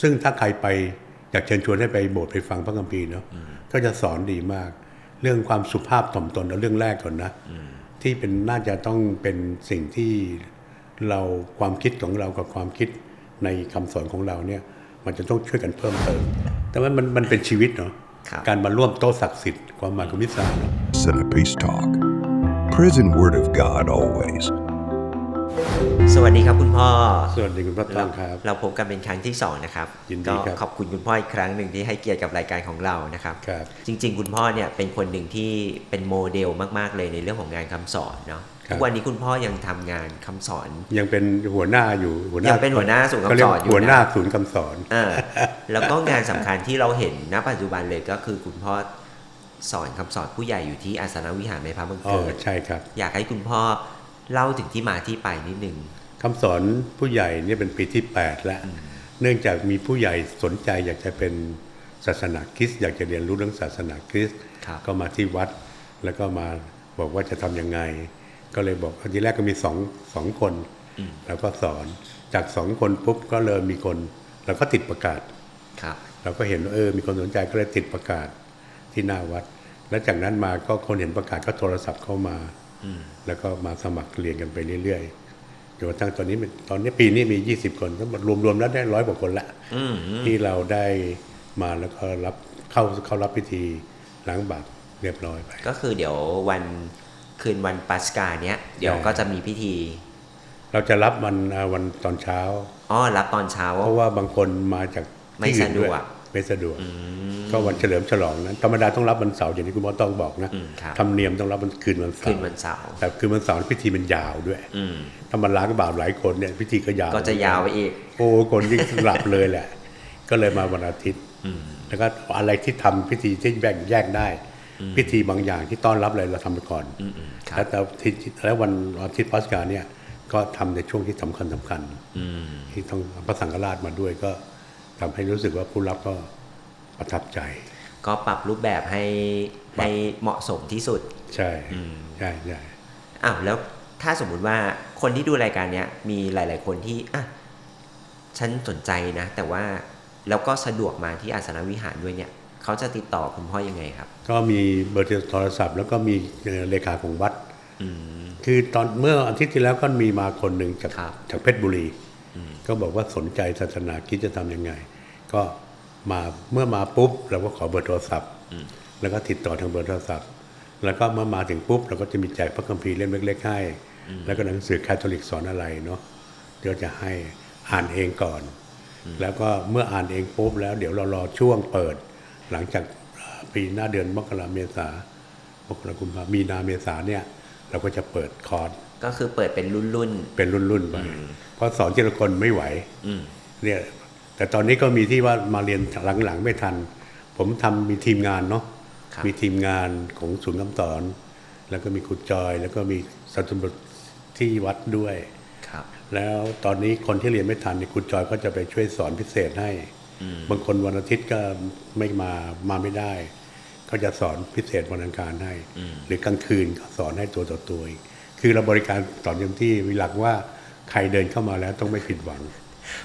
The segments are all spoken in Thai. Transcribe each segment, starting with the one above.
ซึ่งถ้าใครไปอยากเชิญชวนให้ไปโบสถ์ไปฟังพระคัมภีร์เนาะก็จะสอนดีมาก เรื่องความสุภาพถ่อมตนเอาเรื่องแรกก่อนนะที่เป็นน่าจะต้องเป็นสิ่งที่เราความคิดของเรากับความคิดในคำสอนของเราเนี่ย มันจะต้องช่วยกันเพิ่มเติม แต่ว่ามันมันเป็นชีวิตเนาะครับการมาร่วมโต๊ะศักดิ์สิทธิ์ความหมายของมิสาเนาะ Centerpiece Talk. Prison Word of God always. สวัสดีครับคุณพ่อ สวัสดีคุณพระตั้งครับ เราพบกันเป็นครั้งที่2นะครับยินดีก็ครับขอบคุณคุณพ่ออีกครั้งหนึ่งที่ให้เกียรติกับรายการของเรานะครับครับ จริง ๆ คุณพ่อเนี่ยเป็นคนหนึ่งที่เป็นโมเดลมาก ๆ เลยในเรื่องของงานคำสอนเนาะครับทุกวันนี้คุณพ่อยังทำงานคำสอน ยังเป็นหัวหน้าอยู่หัวหน้ายังเป็นหัวหน้าศูนย์คำสอนเขาเรียกอยู่นะหัวหน้าศูนย์คำสอนเออแล้วก็งานสำคัญที่เราเห็นณปัจจุบันเลยก็คือคุณพ่อสอนคำสอนผู้ใหญ่อยู่ที่อาสนวิหารในพระบังอ๋อเกิดใช่ครับ อยากให้คุณพ่อเล่าถึงที่มาที่ไปนิดนึง คำสอนผู้ใหญ่เนี่ยเป็นปีที่ 8 แล้ว เนื่องจากมีผู้ใหญ่สนใจอยากจะเป็นศาสนาคริสต์อยากจะเรียนรู้เรื่องศาสนาคริสต์ครับก็มาที่วัด แล้วก็มาบอกว่าจะทำยังไง ก็เลยบอกทีแรกก็มีสองสองคนแล้วก็สอนจากสองคนปุ๊บก็เลยมีคนเราก็ติดประกาศครับเราก็เห็นว่าเออ มีคนสนใจก็เลยติดประกาศที่หน้าวัด แล้วจากนั้นมาก็คนเห็นประกาศก็โทรศัพท์เข้ามาแล้วก็มาสมัครเรียนกันไปเรื่อย ๆ จนกระทั่งตอนนี้เป็นตอนนี้ปีนี้มี 20 คนทั้งหมดรวมๆแล้วได้ร้อยกว่าคนละอืมที่เราได้มาแล้วก็รับเข้าเข้ารับพิธีล้างบาปเรียบร้อยไป ก็คือเดี๋ยววันคืนวันปัสกาเนี้ยเดี๋ยวใช่ก็จะมีพิธี เราจะรับวันอ่าวันตอนเช้าอ๋อรับตอนเช้า เพราะว่าบางคนมาจากไม่ที่อื่นด้วยสะดวก ไม่สะดวก ก็วันเฉลิมฉลองนั้นธรรมดาต้องรับวันเสาร์อย่างที่คุณหมอต้องบอกนะอืมครับธรรมเนียมต้องรับวันคืนวันเสาคืนร์วันเสาร์แต่คืนวันเสาร์พิธีมันยาวด้วยอืมถ้ามันล้างบาปหลายคนเนี่ยพิธีก็ยาวก็จะยาวไปอีกโอ้คนยิ่งหลับเลยแหละ ก็เลยมาวันอาทิตย์อืมแล้วก็อะไรที่ทำพิธีที่แบ่งแยกได้ พิธีบางอย่างที่ต้อนรับอะไรเราทำไปก่อนอืมอืมครัแล้บวแต่ที่แล้ววันอาทิตย์พัสกาเนี่ยก็ทำในช่วงที่สำคัญสำคัญอืมที่ต้องพระสังฆราชมาด้วยก็ ทำให้รู้สึกว่าผู้รับก็ประทับใจ ก็ปรับรูปแบบให้ให้เหมาะสมที่สุด ใช่อืมใช่ใช่อ้าวแล้วถ้าสมมุติว่าคนที่ดูรายการเนี้ยมีหลาย ๆ คนที่อะฉันสนใจนะ แต่ว่าแล้วก็สะดวกมาที่อาสนวิหารด้วยเนี่ยเขาจะติดต่อคุณพ่อยังไงครับ ก็มีเบอร์โทรศัพท์ แล้วก็มีเอ่อเลขาของวัดอืมคือตอนเมื่ออาทิตย์ที่แล้วก็มีมาคนหนึ่งจากครับจากเพชรบุรี ก็บอกว่าสนใจศาสนาคิดจะทำยังไง ก็มาเมื่อมาปุ๊บเราก็ขอเบอร์โทรศัพท์ แล้วก็ติดต่อทางเบอร์โทรศัพท์ แล้วก็เมื่อมาถึงปุ๊บเราก็จะมีแจกพระคัมภีร์เล่มเล็กๆให้แล้วก็หนังสือคาทอลิกสอนอะไรเนาะเดี๋ยวจะให้อ่านเองก่อน แล้วก็เมื่ออ่านเองปุ๊บแล้วเดี๋ยวเรารอช่วงเปิด หลังจากปีหน้าเดือนมกราเมษามกรากุมภามีนาเมษาเนี่ย เราก็จะเปิดคอร์ส ก็คือเปิดเป็นรุ่นรุ่นเป็นรุ่นๆไปเพราะสอนทีละคนไม่ไหวๆอืมเนี่ยแต่ตอนนี้ก็มีที่ว่ามาเรียนหลังๆไม่ทัน ผมทำมีทีมงานเนาะครับมีทีมงานของศูนย์คำสอน แล้วก็มีครูจอย แล้วก็มีสัตุบทที่วัดด้วยครับ แล้วตอนนี้คนที่เรียนไม่ทันเนี่ยครูจอยก็จะไปช่วยสอนพิเศษให้ บางคนวันอาทิตย์ก็ไม่มามาไม่ได้เขาจะสอนพิเศษวันอังคารให้ หรือกลางคืนก็สอนให้ตัวต่อตัวเอง คือเราบริการสอนเต็มที่มีหลักว่าใครเดินเข้ามาแล้วต้องไม่ผิดหวัง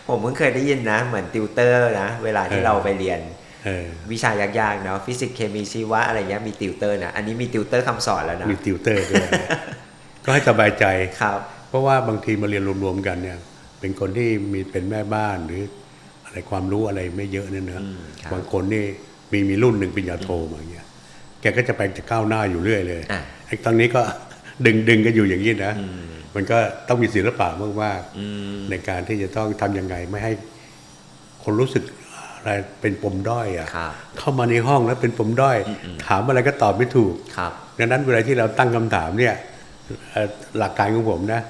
ผมเพิ่งเคยได้ยินนะ เหมือนติวเตอร์นะ เวลาที่เออเราไปเรียนเออวิชายากๆเนาะฟิสิกส์เคมีชีวะอะไรเงี้ยมีติวเตอร์นะอันนี้มีติวเตอร์คำสอนแล้วนะมีติวเตอร์ด้วยก็ให้สบายใจครับ เพราะว่าบางทีมาเรียนรวมๆกันเนี่ย เป็นคนที่มีเป็นแม่บ้านหรืออะไรความรู้อะไรไม่เยอะเนี่ยนะอืมครับบางคนนี่มีมีรุ่นหนึ่งปริญญาโทมาอย่างเงี้ยแกก็จะไปจะก้าวหน้าอยู่เรื่อยเลยอะไอ้ตอนนี้ก็ ดึงดึงกันอยู่อย่างนี้นะ มันก็ต้องมีศิลปะมากอืมๆในการที่จะต้องทำยังไงไม่ให้คนรู้สึกอะไรเป็นปมด้อยอะครับเข้ามาในห้องแล้วเป็นปมด้อย ถามอะไรก็ตอบไม่ถูกครับดังนั้นเวลาที่เราตั้งคำถามเนี่ยเอ่อหลักการของผมนะ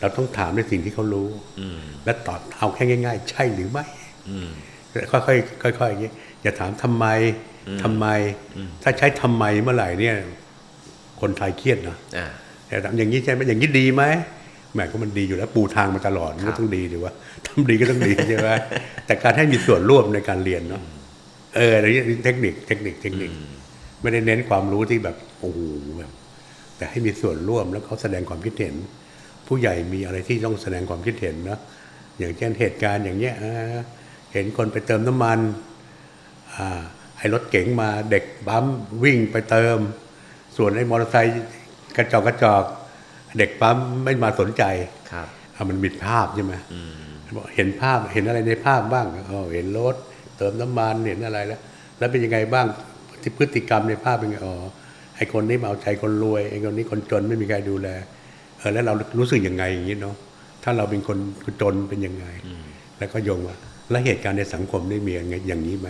เราต้องถามในสิ่งที่เขารู้อืมและตอบเอาแค่ง่าย ๆ ใช่หรือไม่อืมค่อยๆค่อยๆอย่างนี้อย่าถามทำไมทำไม ถ้าใช้ทำไมเมื่อไหร่เนี่ย คนไทยเครียดนะอ่า แต่ถามอย่างนี้ใช่ไหมอย่างนี้ดีไหมแหมก็มันดีอยู่แล้วปูทางมาตลอดมันก็ต้องดีดีว่าทำดีก็ต้องดีใช่ไหมแต่การให้มีส่วนร่วมในการเรียนเนาะเอออะไรนี้เทคนิคเทคนิคเทคนิค ไม่ได้เน้นความรู้ที่แบบโอ้โหแบบแต่ให้มีส่วนร่วมแล้วเขาแสดงความคิดเห็น ผู้ใหญ่มีอะไรที่ต้องแสดงความคิดเห็นนะอย่างเช่นเหตุการณ์อย่างเงี้ยอ่าเห็นคนไปเติมน้ำมันอ่าไอ้รถเก๋งมาเด็กบัมวิ่งไปเติม ส่วนไอ้มอเตอร์ไซค์ กระจอกกระจอกเด็กปั๊มไม่มาสนใจครับเอามันมีภาพใช่ไหมบอกเห็นภาพเห็นอะไรในภาพบ้างอ๋อเห็นรถเติมน้ำมันเห็นอะไรแล้ว แล้วเป็นยังไงบ้างที่พฤติกรรมในภาพเป็นไงอ๋อไอคนนี้มาเอาใจคนรวยไอคนนี้คนจนไม่มีใครดูแลเออแล้วเรารู้สึกยังไงอย่างนี้เนาะถ้าเราเป็นคนจนเป็นยังไง แล้วก็โยงว่าแล้วเหตุการณ์ในสังคมได้มีอย่างไงอย่างนี้ไหม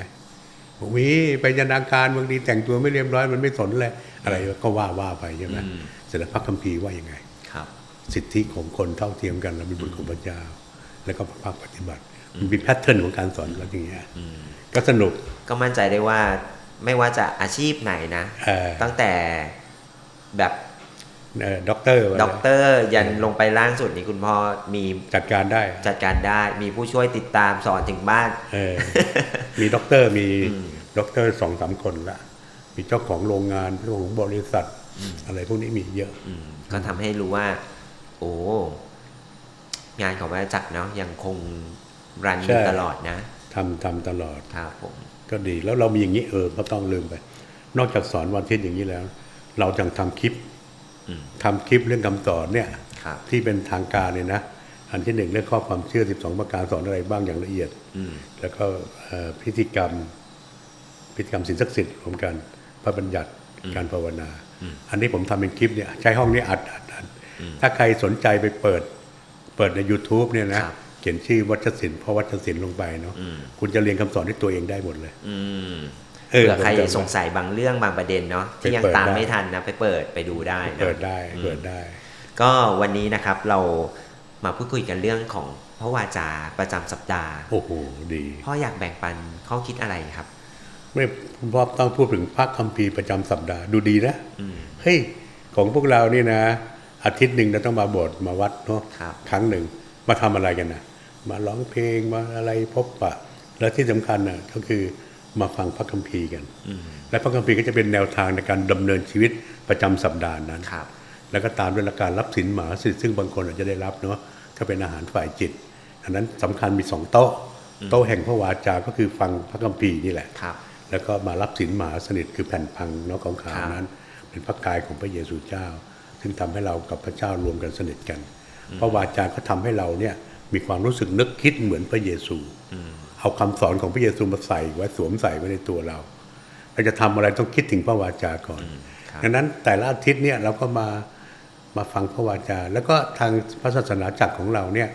บอกวิไปยันอาการบางทีแต่งตัวไม่เรียบร้อยมันไม่สนเลยอะไรก็ว่าว่าไปใช่ไหมเสร็จแล้วพระคัมภีร์ว่ายังไงครับ สิทธิของคนเท่าเทียมกันเรามีบุตรของพระเจ้า แล้วก็ภาคปฏิบัติมันมีแพทเทิร์นของการสอนเราอย่างเงี้ยก็สนุกก็มั่นใจได้ว่าไม่ว่าจะอาชีพไหนนะเออตั้งแต่แบบเอ่อ ด็อกเตอร์ด็อกเตอร์ยันลงไปล่างสุดนี่คุณพ่อมีจัดการได้ จัดการได้มีผู้ช่วยติดตามสอนถึงบ้านเออมีด็อกเตอร์มีด็อกเตอร์สองสามคนละมีเจ้าของโรงงานเจ้าของบริษัท อะไรพวกนี้มีเยอะอืมก็ทำให้รู้ว่า โอ้งานของพระจักรเนาะยังคงรันอยู่ใช่ตลอดนะทำทำตลอดครับผมก็ดีแล้วเรามีอย่างนี้เออก็ต้องลืมไป นอกจากสอนวันอาทิตย์อย่างนี้แล้ว เราจังทำคลิปอืม ทำคลิปเรื่องคำสอนเนี่ยครับที่เป็นทางการเนี่ยนะอันที่หนึ่งเรื่องข้อความเชื่อ 12 ประการสอนอะไรบ้างอย่างละเอียดอืมแล้วก็เอ่อพิธีกรรมพิธีกรรมสินศักดิ์สิทธิ์รวมกันพระบัญญัติการภาวนา อันนี้ผมทำเป็นคลิปเนี่ยใช้ห้องนี้อัดอัดอัดถ้าใครสนใจไปเปิด เปิดใน YouTube เนี่ยนะครับเขียนชื่อวัชศิลป์เพราะวัชศิลป์ลงไปเนาะอืมคุณจะเรียนคำสอนที่ตัวเองได้หมดเลยอืม เออเผื่อใครผมจำได้สงสัยบางเรื่องบางประเด็นเนาะที่ยังไปเปิดตามได้ไม่ทันนะไปเปิดไปดูได้นะเปิดได้อืมเปิดได้ ก็วันนี้นะครับเรามาพูดคุยกันเรื่องของพระวาจาประจำสัปดาห์โอ้โหดีพ่ออยากแบ่งปันข้อคิดอะไรครับ ไม่ผมว่าต้องพูดถึงพระคัมภีร์ประจำสัปดาห์ดูดีนะอืมเฮ้ยของพวกเรานี่นะ อาทิตย์หนึ่งเราต้องมาโบสถ์มาวัดเนาะครับครั้งหนึ่งมาทำอะไรกันนะมาร้องเพลงมาอะไรพบปะ แล้วที่สำคัญนะก็คือ มาฟังพระคัมภีร์กันอืมและพระคัมภีร์ก็จะเป็นแนวทางในการดำเนินชีวิตประจำสัปดาห์นั้นครับแล้วก็ตามด้วยหลักการรับสินหมาสิทธิ์ซึ่งบางคนอาจจะได้รับเนาะก็เป็นอาหารฝ่ายจิต อันนั้นสำคัญมีสองโต๊ะ โต๊ะแห่งพระวาจา ก็คือฟังพระคัมภีร์นี่แหละครับแล้วก็มารับสินหมาสนิทคือแผ่นพังเนาะของขาวครับนั้น เป็นพระกายของพระเยซูเจ้า ซึ่งทำให้เรากับพระเจ้ารวมกันสนิทกัน พระวาจาก็ทำให้เราเนี่ยมีความรู้สึกนึกคิดเหมือนพระเยซู เอาคำสอนของพระเยซูมาใส่ไว้สวมใส่ไว้ในตัวเราเราจะทำอะไรต้องคิดถึงพระวาจาก่อนครับดังนั้นแต่ละอาทิตย์เนี่ยเราก็มามาฟังพระวาจา แล้วก็ทางพระศาสนาจักรของเราเนี่ย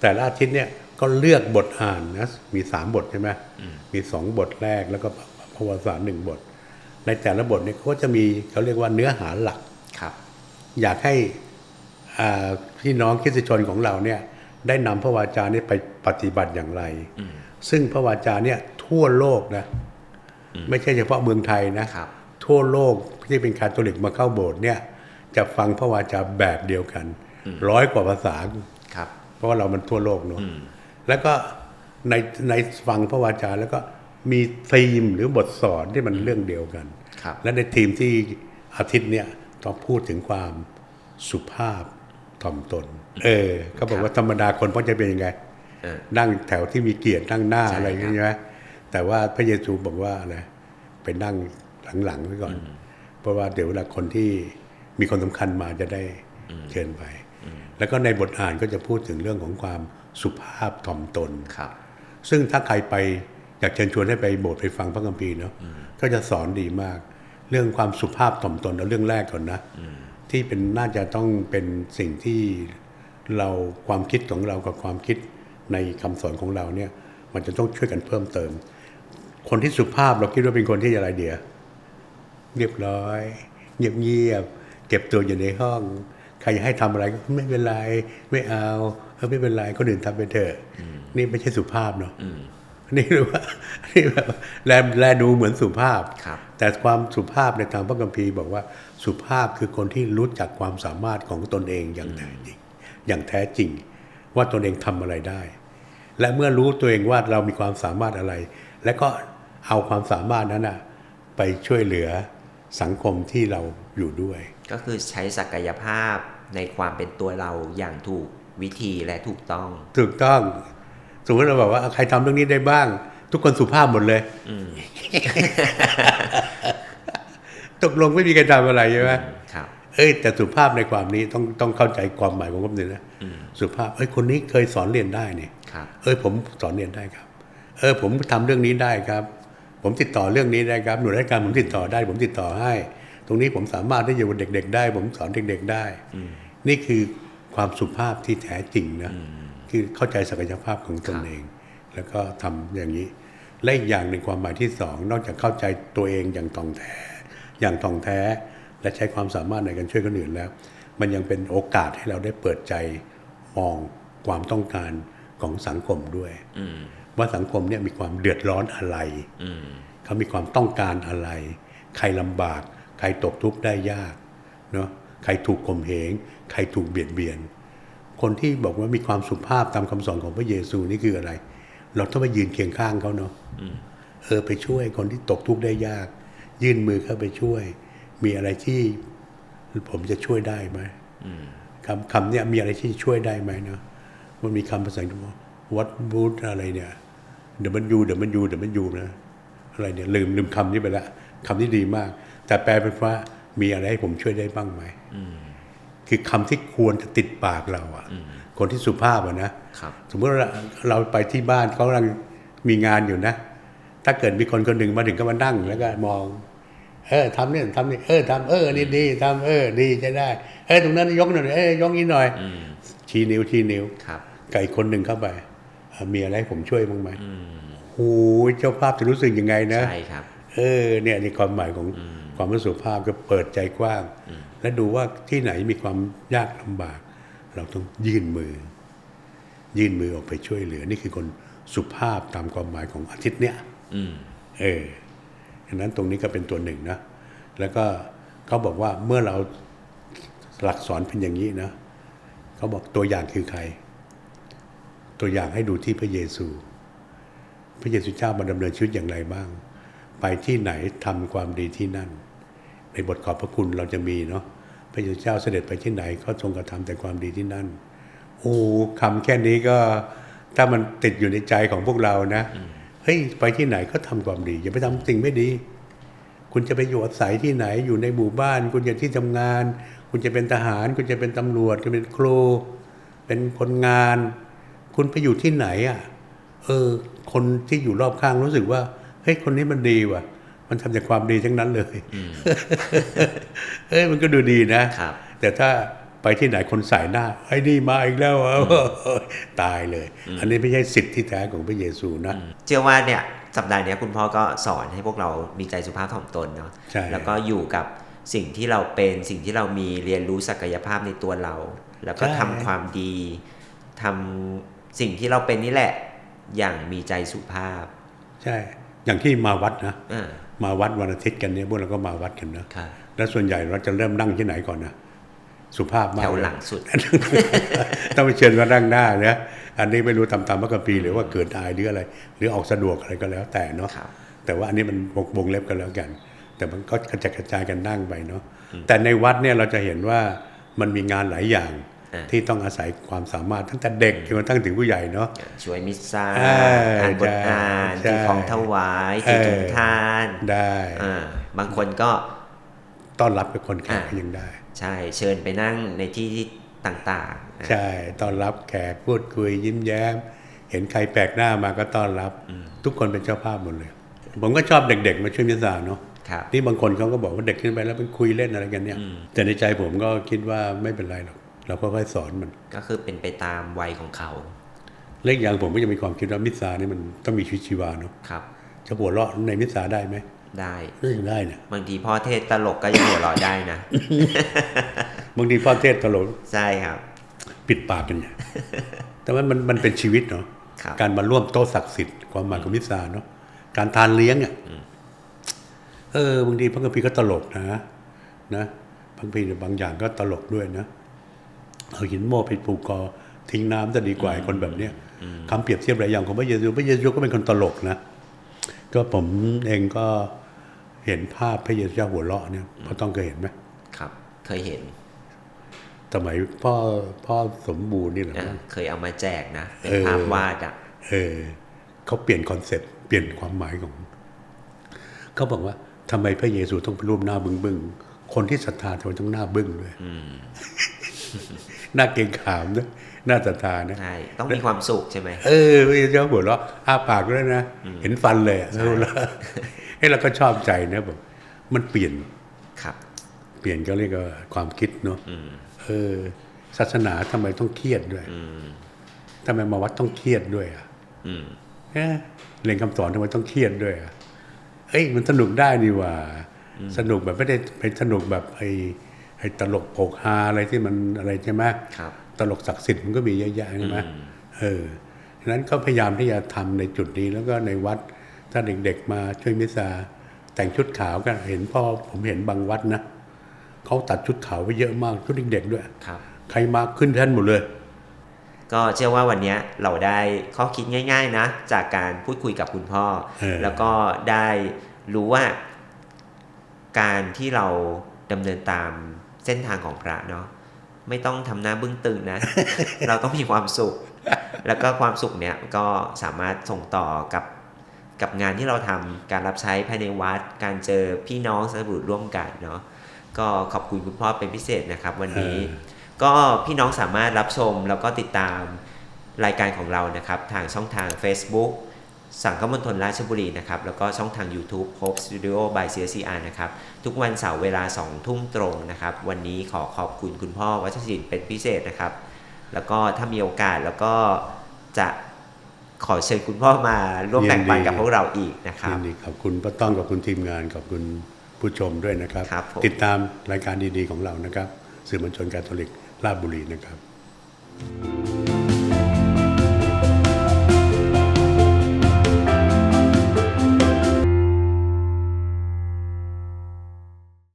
แต่ละอาทิตย์เนี่ยก็เลือกบทอ่านนะมีสามบทใช่ไหมมีสองบทแรกแล้วก็พระวาสารหนึ่งบท ในแต่ละบทเนี่ยเขาก็จะมีเขาเรียกว่าเนื้อหาหลักครับ อยากให้อ่าพี่น้องคริสตชนของเราเนี่ย ได้นำพระวาจานี้ไปปฏิบัติอย่างไร ซึ่งพระวาจาเนี่ยทั่วโลกนะไม่ใช่เฉพาะเมืองไทยนะครับทั่วโลกที่เป็นคาทอลิกมาเข้าโบสถ์เนี่ย จะฟังพระวาจาแบบเดียวกัน ร้อยกว่าภาษาครับ เพราะว่าเรามันทั่วโลกเนาะอืมแล้วก็ในในฟังพระวาจาแล้วก็มีธีมหรือบทสอนที่มันเรื่องเดียวกันครับและในทีมที่อาทิตย์เนี่ยต้องพูดถึงความสุภาพถ่อมตน เออเขาบอกว่าธรรมดาคนพ่อจะเป็นยังไงเออ นั่งแถวที่มีเกียรตินั่งหน้าใช่อะไรอย่างครับเงี้ยใช่ไหมแต่ว่าพระเยซูบอกว่าอะไรไปนั่งหลังๆไว้ก่อน เพราะว่าเดี๋ยวเวลาคนที่มีคนสำคัญมาจะได้เชิญไป แล้วก็ในบทอ่านก็จะพูดถึงเรื่องของความสุภาพถ่อมตนครับ ซึ่งถ้าใครไปอยากเชิญชวนให้ไปโบสถ์ไปฟังพระคัมภีร์เนาะก็จะสอนดีมาก เรื่องความสุภาพถ่อมตนเอาเรื่องแรกก่อนนะที่เป็นน่าจะต้องเป็นสิ่งที่เราความคิดของเรากับความคิด ในคำสอนของเราเนี่ย มันจะต้องช่วยกันเพิ่มเติม คนที่สุภาพเราคิดว่าเป็นคนที่อะไรเดียเรียบร้อย เงียบเงียบๆเก็บตัวอยู่ในห้อง ใครอยากให้ทำอะไรก็ไม่เป็นไรไม่เอาเออไม่เป็นไรคนอื่นทำไปเถอะนี่ไม่ใช่สุภาพเนาะอืมนี่รู้ว่านี่แบบแลแลดูเหมือนสุภาพครับ แต่ความสุภาพในทางพระคัมภีร์บอกว่าสุภาพคือคนที่รู้จักความสามารถของตนเองอย่างแท้จริงอย่างแท้จริง ว่าตนเองทำอะไรได้ และเมื่อรู้ตัวเองว่าเรามีความสามารถอะไร และก็เอาความสามารถนั้นนะไปช่วยเหลือสังคมที่เราอยู่ด้วย ก็คือใช้ศักยภาพในความเป็นตัวเราอย่างถูกวิธีและถูกต้อง ถูกต้อง สมมติเราบอกว่าใครทำเรื่องนี้ได้บ้าง ทุกคนสุภาพหมดเลยตกลงไม่มีใครทำอะไรใช่ไหมครับ เอ้ยแต่สุภาพในความนี้ต้องต้องเข้าใจความหมายของผมด้วยนะสุภาพเอ้ยคนนี้เคยสอนเรียนได้เนี่ยครับเอ้ยผมสอนเรียนได้ครับ เออผมทำเรื่องนี้ได้ครับ ผมติดต่อเรื่องนี้ได้ครับหน่วยราชการผมติดต่อได้ ผมติดต่อให้ ตรงนี้ผมสามารถที่จะอยู่กับเด็ก ๆ ได้ ผมสอนเด็ก ๆ ได้ นี่คือความสุภาพที่แท้จริงนะคือเข้าใจศักยภาพของตนเอง แล้วก็ทำอย่างนี้และอีกอย่างหนึ่งความหมายที่สองนอกจากเข้าใจตัวเองอย่างท่องแท้อย่างท่องแท้ และใช้ความสามารถในการช่วยคนอื่นแล้ว มันยังเป็นโอกาสให้เราได้เปิดใจมองความต้องการของสังคมด้วยว่าสังคมเนี่ยมีความเดือดร้อนอะไรเขามีความต้องการอะไร ใครลำบาก ใครตกทุกข์ได้ยากเนาะใครถูกข่มเหง ใครถูกเบียดเบียน คนที่บอกว่ามีความสุภาพตามคำสอนของพระเยซูนี่คืออะไร เราต้องไปยืนเคียงข้างเขาเนาะเออไปช่วยคนที่ตกทุกข์ได้ยาก ยื่นมือเข้าไปช่วย มีอะไรที่ผมจะช่วยได้ไหมคำคำเนี้ยมีอะไรที่ช่วยได้ไหมเนาะมันมีคำภาษาอังกฤษว่าวัดบูธอะไรเนี่ยเดี๋ยวมันยูเดี๋ยวมันยูเดี๋ยวมันยูนะอะไรเนี่ยลืมลืมคำนี้ไปละคำนี้ดีมาก แต่แปลเป็นว่ามีอะไรให้ผมช่วยได้บ้างไหมคือคำที่ควรจะติดปากเราอะคนที่สุภาพอะนะครับสมมติว่าเราไปที่บ้านเขากำลังมีงานอยู่นะ ถ้าเกิดมีคนคนหนึ่งมาถึงก็มานั่งแล้วก็มอง เออทำเนี่ยทำนี่เออทำเออนี่ดีทำเออ ดีใช้ได้ เออตรงนั้นยกหน่อยเออยกนี้หน่อยชี้นิ้วชี้นิ้วครับไก่คนหนึ่งเข้าไปอะมีอะไรให้ผมช่วยบ้างไหมโอ้ยเจ้าภาพจะรู้สึกยังไงนะใช่ครับ เออ เนี่ยในความหมายของความรู้สุภาพก็เปิดใจกว้าง และดูว่าที่ไหนมีความยากลำบาก เราต้องยื่นมือ ยื่นมือออกไปช่วยเหลือ นี่คือคนสุภาพตามความหมายของอาทิตย์เนี้ยอืมเออ ดังนั้นตรงนี้ก็เป็นตัวหนึ่งนะ แล้วก็เขาบอกว่าเมื่อเราหลักสอนเป็นอย่างนี้นะเขาบอกตัวอย่างคือใคร ตัวอย่างให้ดูที่พระเยซู พระเยซูเจ้ามาดำเนินชีวิตอย่างไรบ้าง ไปที่ไหนทำความดีที่นั่น ในบทขอบพระคุณเราจะมีเนาะพระเยซูเจ้าเสด็จไปที่ไหนก็ทรงกระทำแต่ความดีที่นั่นโอ้คำแค่นี้ก็ถ้ามันติดอยู่ในใจของพวกเรานะ เฮ้ยไปที่ไหนก็ทำความดี อย่าไปทำสิ่งไม่ดี คุณจะไปอยู่อาศัยที่ไหนอยู่ในหมู่บ้าน คุณจะที่ทำงาน คุณจะเป็นทหาร คุณจะเป็นตำรวจคุณเป็นครู เป็นคนงาน คุณไปอยู่ที่ไหนอะเออ คนที่อยู่รอบข้างรู้สึกว่าเฮ้ยคนนี้มันดีว่ะ มันทำจากความดีทั้งนั้นเลยเอ้ยมันก็ดูดีนะครับแต่ถ้า ไปที่ไหนคนใส่หน้า ไอ้นี่มาอีกแล้วอะตายเลย อันนี้ไม่ใช่สิทธิที่แท้ของพระเยซูนะเชื่อว่าเนี่ยสัปดาห์เนี้ยคุณพ่อก็สอนให้พวกเรามีใจสุภาพถ่อมตนเนาะใช่แล้วก็อยู่กับสิ่งที่เราเป็นสิ่งที่เรามีเรียนรู้ศักยภาพในตัวเรา แล้วก็ทำความดีทำสิ่งที่เราเป็นนี่แหละ อย่างมีใจสุภาพ ใช่ อย่างที่มาวัดนะอ่ามาวัดวันอาทิตย์กันเนี่ยพวกเราก็มาวัดกันนะครับแล้วส่วนใหญ่เราจะเริ่มนั่งที่ไหนก่อนนะ สุภาพมากแถวเยหลังสุด ต้องไปเชิญมานั่งหน้านะอันนี้ไม่รู้ทำตามพระคัมภีร์หรือว่าเกิดอายหรืออะไร หรือออกสะดวกอะไรก็แล้วแต่เนาะครับแต่ว่าอันนี้มันวงวงเล็บกันแล้วกัน แต่มันก็กระจัดกระจายกันนั่งไปเนาะแต่ในวัดเนี่ยเราจะเห็นว่ามันมีงานหลายอย่างอ่าที่ต้องอาศัยความสามารถตั้งแต่เด็กจนกระทั่งถึงผู้ใหญ่เนาะช่วยมิสซาเอออ่านบทใช่อ่านใช่ถือของถวายถือถุงทานได้อ่าบางคนก็ต้อนรับกับคนแขกอ่าก็ยังได้ ใช่เชิญไปนั่งในที่ที่ต่างๆนะใช่ต้อนรับแขกพูดคุยยิ้มแย้ม เห็นใครแปลกหน้ามาก็ต้อนรับ ทุกคนเป็นเจ้าภาพหมดเลย ผมก็ชอบเด็กๆ มาช่วยมิสซาเนาะครับนี่บางคนเขาก็บอกว่าเด็กขึ้นไปแล้วเป็นคุยเล่นอะไรกันเนี่ย แต่ในใจผมก็คิดว่าไม่เป็นไรหรอกเราก็ค่อยๆสอนมัน ก็คือเป็นไปตามวัยของเขาเล็กอย่างผมก็จะมีความคิดว่ามิสซานี่มันต้องมีชีวิตชีวาเนาะครับจะหัวเราะในมิสซาได้ไหม ได้ก็ยังได้เนี่ยบางทีพ่อเทศตลกก็ยังหัวเราะได้นะ บางทีพ่อเทศตลกใช่ครับ ปิดปากกันเนี่ยแต่ว่ามันมันเป็นชีวิตเนาะครับการมาร่วมโต๊ะศักดิ์สิทธิ์ความหมายของมิสซาเนาะการทานเลี้ยงอะเออบางทีพระคัมภีร์ก็ตลกนะนะพระคัมภีร์บางอย่างก็ตลกด้วยนะเอาหินโม่ไปผูกคอทิ้งน้ำจะดีกว่าไอ้คนแบบเนี้ยคำเปรียบเทียบหลายอย่างของพระเยซูพระเยซูก็เป็นคนตลกนะก็ผมเองก็ เห็นภาพพระเยซูเจ้าหัวเราะเนี่ยพอต้องเคยเห็นไหมครับ เคยเห็น สมัยพ่อพ่อสมบูรณ์นี่แหละอะมั้งเคยเอามาแจกนะเป็นเออภาพวาดอะเออเขาเปลี่ยนคอนเซ็ปต์เปลี่ยนความหมายของเขาบอกว่าทำไมพระเยซูต้องเป็นรูปหน้าบึ้งบึ้งๆคนที่ศรัทธาทำไมต้องหน้าบึ้งด้วยหน้าเกรงขามนะ หน้าศรัทธานะใช่ต้องมีความสุขใช่ไหมเออพระเยซูหัวเราะอ้าปากด้วยนะ เห็นฟันเลยอะเออแล้วให้เราก็ชอบใจนะแบบมันเปลี่ยนครับ เปลี่ยนก็เรียกว่าความคิดเนาะเออ ศาสนาทำไมต้องเครียดด้วยทำไมมาวัดต้องเครียดด้วยอะอืมเอ๊ะเรียนคำสอนทำไมต้องเครียดด้วยอะเอ้ยมันสนุกได้นี่หว่า สนุกแบบไม่ได้ไปสนุกแบบไอ้ไอ้ตลกโปกฮาอะไรที่มันอะไรใช่ไหมครับ ตลกศักดิ์สิทธิ์มันก็มีเยอะแยะใช่ไหมเออฉะนั้นก็พยายามที่จะทำในจุดนี้แล้วก็ในวัดถ้าเด็กๆมาช่วยมิสซาแต่งชุดขาวกันเห็นพ่อผมเห็นบางวัดนะเขาตัดชุดขาวไว้เยอะมากชุดเด็กๆด้วยครับ ใครมาขึ้นแท่นหมดเลย ก็เชื่อว่าวันเนี้ยเราได้ข้อคิดง่าย ๆ นะ จากการพูดคุยกับคุณพ่อเออแล้วก็ได้รู้ว่า การที่เราดำเนินตามเส้นทางของพระเนาะ ไม่ต้องทำหน้าบึ้งตึงนะ เราต้องมีความสุข แล้วก็ความสุขเนี้ยก็สามารถส่งต่อกับกับงานที่เราทำการรับใช้ภายในวัด การเจอพี่น้องสมุดร่วมกันเนาะก็ขอบคุณคุณพ่อเป็นพิเศษนะครับ วันนี้เออก็พี่น้องสามารถรับชมแล้วก็ติดตามรายการของเรานะครับ ทางช่องทาง Facebook สังคมณฑลราชบุรีนะครับ แล้วก็ช่องทาง YouTube Hope Studio by CSCR นะครับ ทุกวันเสาร์เวลา 2 ทุ่มตรงนะครับ วันนี้ขอขอบคุณคุณพ่อวัชรินทร์เป็นพิเศษนะครับ แล้วก็ถ้ามีโอกาสแล้วก็จะขอเชิญคุณพ่อมาร่วมแบ่งปันกับพวกเราอีกนะครับยินดีขอบคุณป้าต้องขอบคุณทีมงานขอบคุณผู้ชมด้วยนะครับครับผมติดตามรายการดีๆของเรานะครับสื่อมวลชนการทอลิกราชบุรีนะครับ